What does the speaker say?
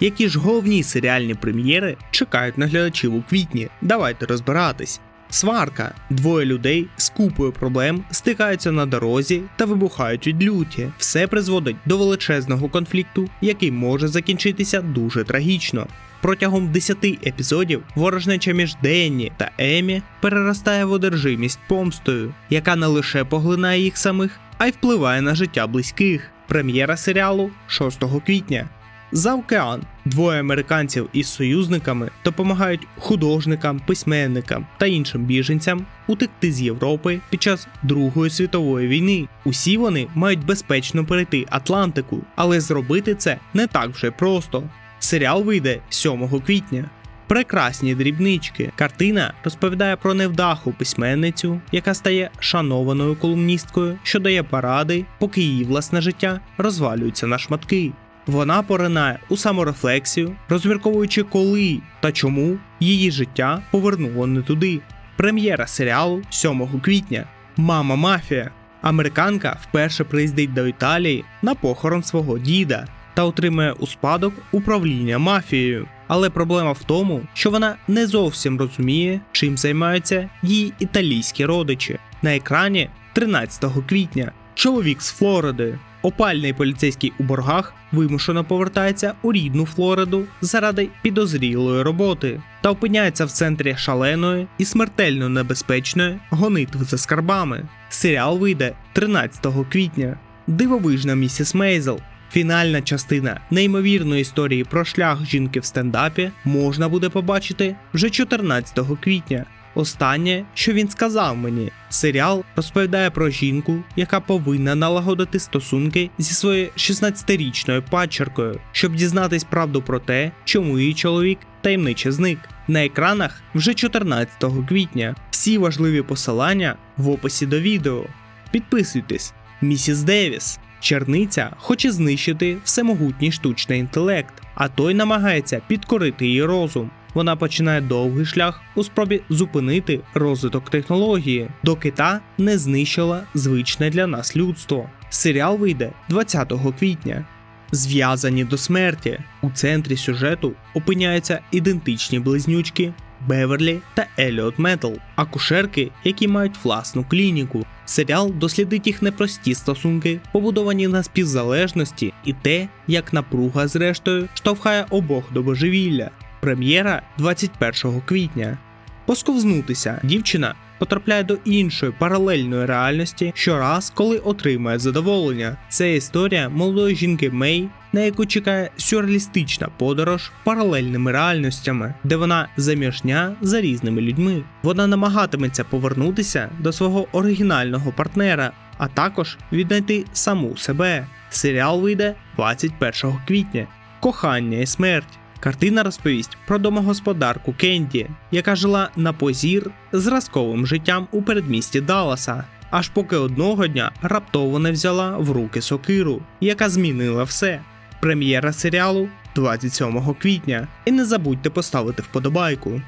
Які ж головні серіальні прем'єри чекають на глядачів у квітні? Давайте розбиратись. Сварка. Двоє людей з купою проблем стикаються на дорозі та вибухають від люті. Все призводить до величезного конфлікту, який може закінчитися дуже трагічно. Протягом 10 епізодів ворожнеча між Денні та Емі переростає в одержимість помстою, яка не лише поглинає їх самих, а й впливає на життя близьких. Прем'єра серіалу 6 квітня. За океан двоє американців із союзниками допомагають художникам, письменникам та іншим біженцям утекти з Європи під час Другої світової війни. Усі вони мають безпечно перейти Атлантику, але зробити це не так вже просто. Серіал вийде 7 квітня. Прекрасні дрібнички. Картина розповідає про невдаху письменницю, яка стає шанованою колумністкою, що дає поради, поки її власне життя розвалюється на шматки. Вона поринає у саморефлексію, розмірковуючи, коли та чому її життя повернуло не туди. Прем'єра серіалу 7 квітня. Мама мафія. Американка вперше приїздить до Італії на похорон свого діда та отримує у спадок управління мафією. Але проблема в тому, що вона не зовсім розуміє, чим займаються її італійські родичі. На екрані 13 квітня чоловік з Флориди, опальний поліцейський у боргах, вимушено повертається у рідну Флориду заради підозрілої роботи та опиняється в центрі шаленої і смертельно небезпечної гонитви за скарбами. Серіал вийде 13 квітня. Дивовижна місіс Мейзел. Фінальна частина неймовірної історії про шлях жінки в стендапі можна буде побачити вже 14 квітня. Останнє, що він сказав мені, серіал розповідає про жінку, яка повинна налагодити стосунки зі своєю 16-річною падчеркою, щоб дізнатись правду про те, чому її чоловік таємниче зник. На екранах вже 14 квітня. Всі важливі посилання в описі до відео. Підписуйтесь, місіс Девіс. Черниця хоче знищити всемогутній штучний інтелект, а той намагається підкорити її розум. Вона починає довгий шлях у спробі зупинити розвиток технології, доки та не знищила звичне для нас людство. Серіал вийде 20 квітня. Зв'язані до смерті. У центрі сюжету опиняються ідентичні близнючки Беверлі та Еліот Метл, акушерки, які мають власну клініку. Серіал дослідить їх непрості стосунки, побудовані на співзалежності, і те, як напруга, зрештою, штовхає обох до божевілля. Прем'єра 21 квітня. Посковзнутися дівчина потрапляє до іншої паралельної реальності щораз, коли отримує задоволення. Це історія молодої жінки Мей, на яку чекає сюрреалістична подорож паралельними реальностями, де вона заміжня за різними людьми. Вона намагатиметься повернутися до свого оригінального партнера, а також віднайти саму себе. Серіал вийде 21 квітня. Кохання і смерть. Картина розповість про домогосподарку Кенді, яка жила на позір зразковим життям у передмісті Далласа, аж поки одного дня раптово не взяла в руки сокиру, яка змінила все. Прем'єра серіалу 27 квітня. І не забудьте поставити вподобайку.